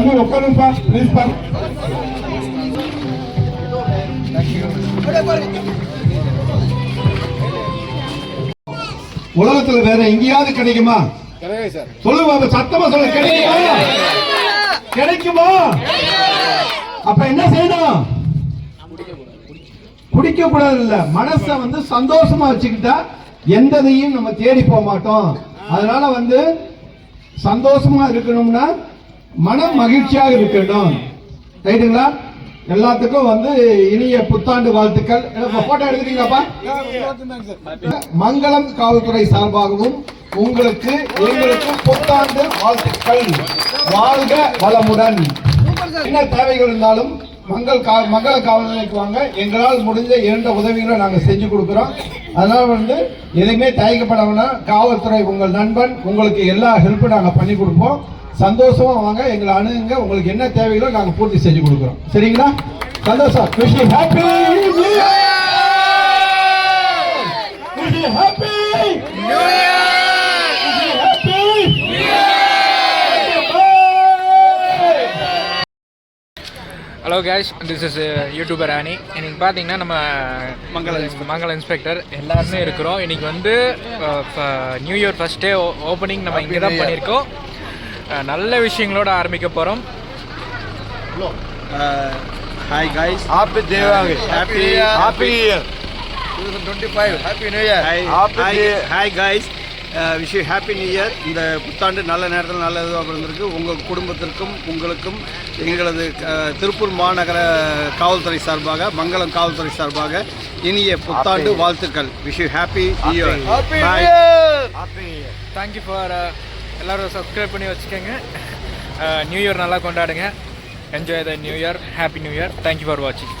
தம்பி உட்காருப்பா ப்ளீஸ் பா உலகத்துல வேற எங்கேயாவது கிடைக்குமா? சொல்லு சத்தமா சொல்ல கிடைக்குமா? கிடைக்குமா? அப்ப என்ன செய்யணும்? குடிக்க கூடாது இல்ல மனச வந்து சந்தோஷமா வச்சுக்கிட்டா எந்ததையும் நம்ம தேடி போக மாட்டோம். அதனால வந்து சந்தோஷமா இருக்கணும்னா மனம் மகிழ்ச்சியாக இருக்கணும் ரைட்டுங்களா? எல்லாத்துக்கும் வந்து இனிய புத்தாண்டு வாழ்த்துக்கள். போட்டோ எடுக்கிறீங்களாப்பா மங்களம் காவல்துறை சார்பாகவும் உங்களுக்கு எங்களுக்கு புத்தாண்டு வாழ்த்துக்கள். வாழ்க வளமுடன். என்ன தேவைகள் இருந்தாலும் மங்கள் கா மங்கள காவல் நிலைக்கு வாங்க. எங்களால் முடிஞ்ச இரண்டு உதவிகளை நாங்கள் செஞ்சு கொடுக்குறோம். அதனால வந்து எதுவுமே தயக்கப்பட வேணாம் காவல்துறை உங்கள் நண்பன் உங்களுக்கு எல்லா ஹெல்ப்பும் நாங்கள் பண்ணி கொடுப்போம். சந்தோஷமா வாங்க எங்களை அணுகுங்க. உங்களுக்கு என்ன தேவைகளோ நாங்கள் பூர்த்தி செஞ்சு கொடுக்குறோம். சரிங்களா? சந்தோஷம். விஷ் ஹாப்பி ஹாப்பி ஹலோ கேஷ் திஸ் இஸ் யூடியூபர் ஆனி இன்னைக்கு பார்த்தீங்கன்னா நம்ம மங்கள மங்கள இன்ஸ்பெக்டர் எல்லாருமே இருக்கிறோம். இன்னைக்கு வந்து new year first day opening நம்ம இங்கே தான் பண்ணியிருக்கோம். நல்ல விஷயங்களோட ஆரம்பிக்க போகிறோம் Hi guys. Happy Diwali. Happy Happy Year. 2025. Happy New Year. Hi, Happy hi, New- hi guys. Wish you happy new year இந்த புத்தாண்டு நல்ல நேரத்தில் நல்ல இதுவாக பிறந்திருக்கு உங்கள் குடும்பத்திற்கும் உங்களுக்கும் எங்களது திருப்பூர் மாநகர காவல்துறை சார்பாக மங்களம் காவல்துறை சார்பாக இனிய புத்தாண்டு வாழ்த்துக்கள் wish you happy new year. Thank you for எல்லோரும் சப்ஸ்கிரைப் பண்ணி வச்சுக்கோங்க. நியூ இயர் நல்லா கொண்டாடுங்க. Enjoy the new year happy new year thank you for வாட்சிங்